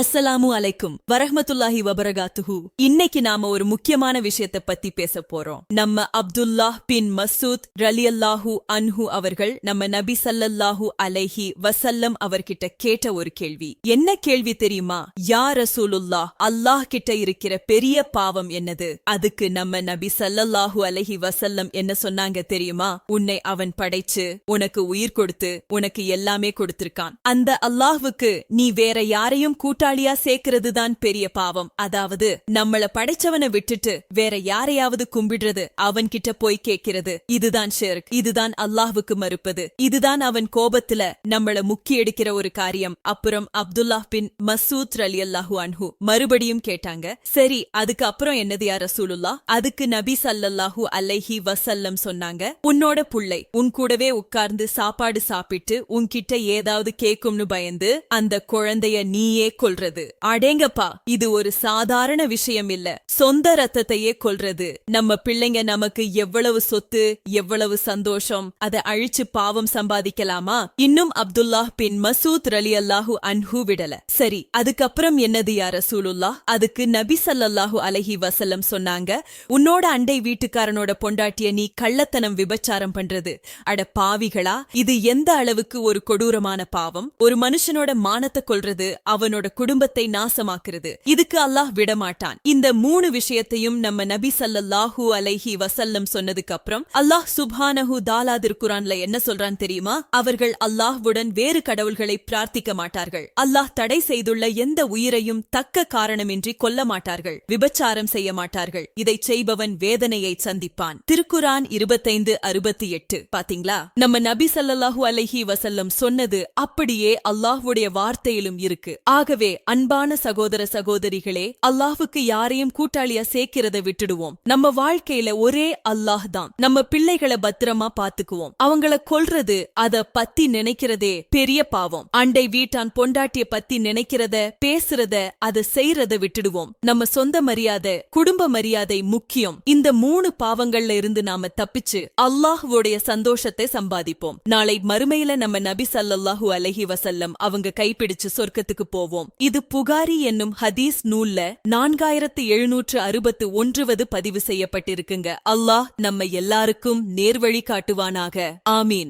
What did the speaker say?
அஸ்ஸலாமு அலைக்கும். வரஹமத்துல்லாஹி வபரகாத்துஹு. இன்னைக்கு நாம ஒரு முக்கியமான விஷயத்த பத்தி பேச போறோம். நம்ம அப்துல்லாஹ் பின் மசூத் ரலியல்லாஹு அன்ஹு அவர்கள் நம்ம நபி சல்லல்லாஹு அலைஹி வசல்லம் அவர்கிட்ட கேட்ட ஒரு கேள்வி. என்ன கேள்வி தெரியுமா? யா ரசூலுல்லாஹ் அல்லாஹ் கிட்ட இருக்கிற பெரிய பாவம் என்னது? அதுக்கு நம்ம நபி சல்லல்லாஹு அலைஹி வசல்லம் என்ன சொன்னாங்க தெரியுமா? உன்னை அவன் படைச்சு உனக்கு உயிர் கொடுத்து உனக்கு எல்லாமே கொடுத்திருக்கான். அந்த அல்லாஹுக்கு நீ வேற யாரையும் கூட்டாளியா சேர்க்கறதுதான் பெரிய பாவம். அதாவது நம்மள படைச்சவனை விட்டுட்டு வேற யாரையாவது கும்பிடுறது அவன் கிட்ட போய் கேட்கிறது. இதுதான் ஷிர்க். இதுதான் அல்லாஹ்வுக்கு மறுப்பது. இதுதான் அவன் கோபத்துல நம்மள முக்கி எடுக்கிற ஒரு காரியம். அப்புறம் அப்துல்லாஹ் பின் மசூத் அலி அல்லாஹு அன்ஹு மறுபடியும் கேட்டாங்க. சரி அதுக்கு அப்புறம் என்னது யார் ரசூலுல்லா அதுக்கு நபி சல்லல்லாஹு அலைஹி வசல்லம் சொன்னாங்க. உன்னோட புள்ளை உன் கூடவே உட்கார்ந்து சாப்பாடு சாப்பிட்டு உன்கிட்ட ஏதாவது கேக்கும்னு பயந்து அந்த குழந்தைய நீயே கொல்றது. அடேங்கப்பா இது ஒரு சாதாரண விஷயம் இல்ல சொந்த ரத்தத்தையே கொல்றது. நம்ம பிள்ளைங்க நமக்கு எவ்வளவு சொத்து எவ்வளவு சந்தோஷம் அதை அழிச்சு பாவம் சம்பாதிக்கலாமா? இன்னும் அப்துல்லாஹ் பின் மசூத் ரலி அல்லாஹு அன்ஹு விடல. சரி அதுக்கப்புறம் என்னது யார் ரசூலுல்லா அதுக்கு நபி சல்லல்லாஹு அலஹி வசல்லம் சொன்னாங்க உன்னோட அண்டை வீட்டுக்காரனோட பொண்டாட்டிய நீ கள்ளத்தனம் விபச்சாரம் பண்றது. அட பாவிகளா இது எந்த அளவுக்கு ஒரு கொடூரமான பாவம்? ஒரு மனுஷனோட மானத்தை கொல்றது அவனோட குடும்பத்தை நாசமாக்குறது. இதுக்கு அல்லாஹ் விடமாட்டான். இந்த மூணு விஷயத்தையும் நம்ம நபி ஸல்லல்லாஹு அலைஹி வசல்லம் சொன்னதுக்கு அப்புறம் அல்லாஹ் சுபானஹு தாலா குரான்ல என்ன சொல்றான் தெரியுமா? அவர்கள் அல்லாஹ்வுடன் வேறு கடவுள்களை பிரார்த்திக்க மாட்டார்கள். அல்லாஹ் தடை செய்துள்ள எந்த உயிரையும் தக்க காரணமின்றி கொல்ல மாட்டார்கள். விபச்சாரம் செய்ய மாட்டார்கள். இதை செய்பவன் வேதனையை சந்திப்பான். திருக்குரான் இருபத்தைந்து அறுபத்தி எட்டு பாத்தீங்களா? நம்ம நபி ஸல்லல்லாஹு அலைஹி வசல்லம் சொன்னது அப்படியே அல்லாஹ்வுடைய வார்த்தையிலும் இருக்கு. ஆகவே அன்பான சகோதர சகோதரிகளே அல்லாஹுக்கு யாரையும் கூட்டாளியா சேர்க்கிறத விட்டுடுவோம். நம்ம வாழ்க்கையில ஒரே அல்லாஹ் தான் நம்ம பிள்ளைகளை பத்திரமா பாத்துக்குவோம் அவங்கள கொல்றது அத பத்தி நினைக்கிறதே பெரிய பாவம். அண்டை வீட்டான் பொண்டாட்டிய பத்தி நினைக்கிறத பேசுறத அத செய்யறத விட்டுடுவோம். நம்ம சொந்த மரியாதை குடும்ப மரியாதை முக்கியம். இந்த மூணு பாவங்கள்ல இருந்து நாம தப்பிச்சு அல்லாஹுவோடைய சந்தோஷத்தை சம்பாதிப்போம். நாளை மறுமையில நம்ம நபி சல்லல்லாஹு அலஹி வசல்லம் அவங்க கைப்பிடிச்சு சொர்க்கத்துக்கு போவோம். இது புகாரி என்னும் ஹதீஸ் நூல்ல நான்காயிரத்து எழுநூற்று அறுபத்து ஒன்றுவது பதிவு செய்யப்பட்டிருக்குங்க. அல்லாஹ் நம்ம எல்லாருக்கும் நேர்வழி காட்டுவானாக. ஆமீன்.